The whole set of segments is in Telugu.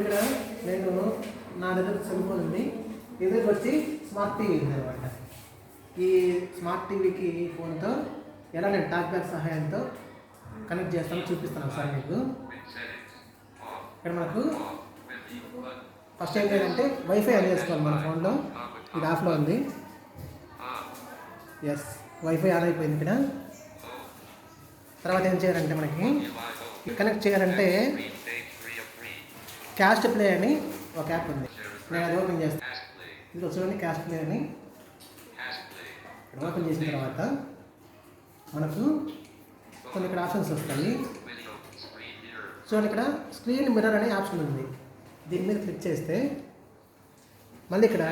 ఇక్కడ నేను నా దగ్గర సెల్ ఫోన్ ఉంది. ఎదురుకు వచ్చి స్మార్ట్ టీవీ ఉంది అనమాట ఈ స్మార్ట్ టీవీకి ఈ ఫోన్తో ఎలా నేను టాక్ బ్యాక్ సహాయంతో కనెక్ట్ చేస్తాను చూపిస్తాను ఒకసారి మీకు. ఇక్కడ మనకు ఫస్ట్ ఏం చేయాలంటే వైఫై ఆన్ చేసుకోవాలి మన ఫోన్లో ఇది ఆఫ్లో ఉంది. ఎస్ వైఫై ఆన్ అయిపోయింది ఇక్కడ. తర్వాత ఏం చేయాలంటే మనకి కనెక్ట్ చేయాలంటే క్యాస్ట్ ప్లే అని ఒక యాప్ ఉంది. నేను అది ఓపెన్ చేస్తాను ఇది చూడండి క్యాస్ట్ ప్లే అని. ఓపెన్ చేసిన తర్వాత మనకు కొన్ని ఇక్కడ ఆప్షన్స్ వస్తాయి. చూడండి ఇక్కడ స్క్రీన్ మిర్రర్ అనే ఆప్షన్ ఉంది. దీని మీద క్లిక్ చేస్తే మళ్ళీ ఇక్కడ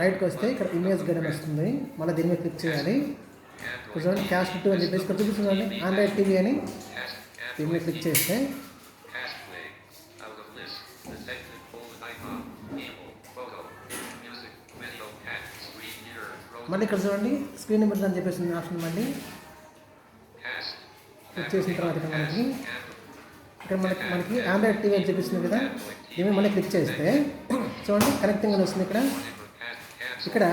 రైట్కి వస్తే ఇక్కడ ఇమేజ్ గైడ్ వస్తుంది. మళ్ళీ దీని మీద క్లిక్ చేయాలి. చూడండి క్యాష్ టూ అని చెప్పేసి ఇక్కడ చూపిస్తుందండి ఆండ్రాయిడ్ టీవీ అని. దీని మీద క్లిక్ చేస్తే మళ్ళీ ఇక్కడ చూడండి స్క్రీన్ మిర్రర్ అని చెప్పేసి ఉంది ఆప్షన్ మళ్ళీ క్లిక్ చేసిన తర్వాత ఇక్కడ మనకి ఇక్కడ మనకి మనకి ఆండ్రాయిడ్ టీవీ అని చూపిస్తుంది కదా దీన్ని మళ్ళీ క్లిక్ చేస్తే చూడండి కనెక్టింగ్ అని వస్తుంది ఇక్కడ. ఇక్కడ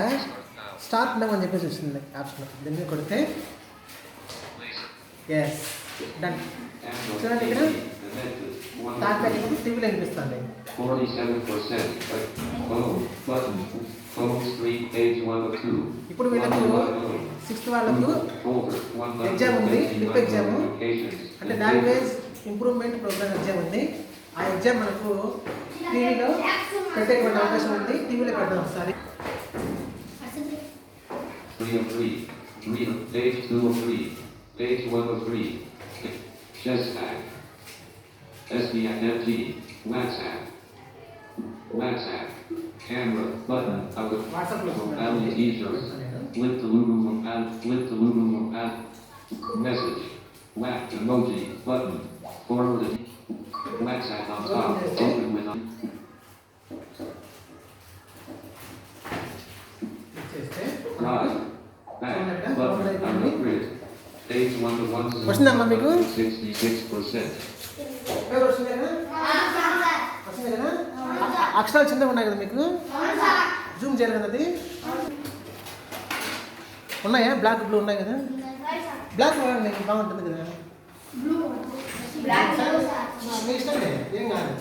స్టార్ట్ నవ్ అని చెప్పేసి వస్తుంది ఆప్షన్. దీన్ని కొడితే ఎస్ డన్ చూడండి ఇక్కడ one of two. ఇప్పుడు వీళ్ళకు సిక్స్త్ వాళ్ళకు. Exam ఉంది, exam. Notifications. అంటే లాంగ్వేజ్ ఇంప్రూవ్మెంట్ ప్రోగ్రామ్ ఎగ్జామ్ ఉంది ఆ ఎగ్జామ్ మనకు టీవీలో పెట్టేటువంటి అవకాశం ఉంది టీవీలో పెడదాం ఒకసారి Three of three. Three page two of three. Page one of three. Chestag. SDNFT. WhatsApp. WhatsApp. Camera button out the value users. Flip the Lulu ad. Flip the Lulu ad. Message. WAP emoji button. Forward Forwarded. WhatsApp on top. Open with on. Right. Back. Button. Out of grid. వస్తుందమ్మా మీకు? అక్షరాలు చిన్నగా ఉన్నాయి కదా మీకు? జూమ్ చేయాలి కదా అది? ఉన్నాయా? బ్లాక్ బ్లూ ఉన్నాయి కదా? బ్లాక్ వాడండి బాగుంటుంది కదా? మీ ఇష్టమే? ఏం కాదు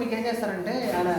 మీకు ఏం చేస్తారంటే ఆయన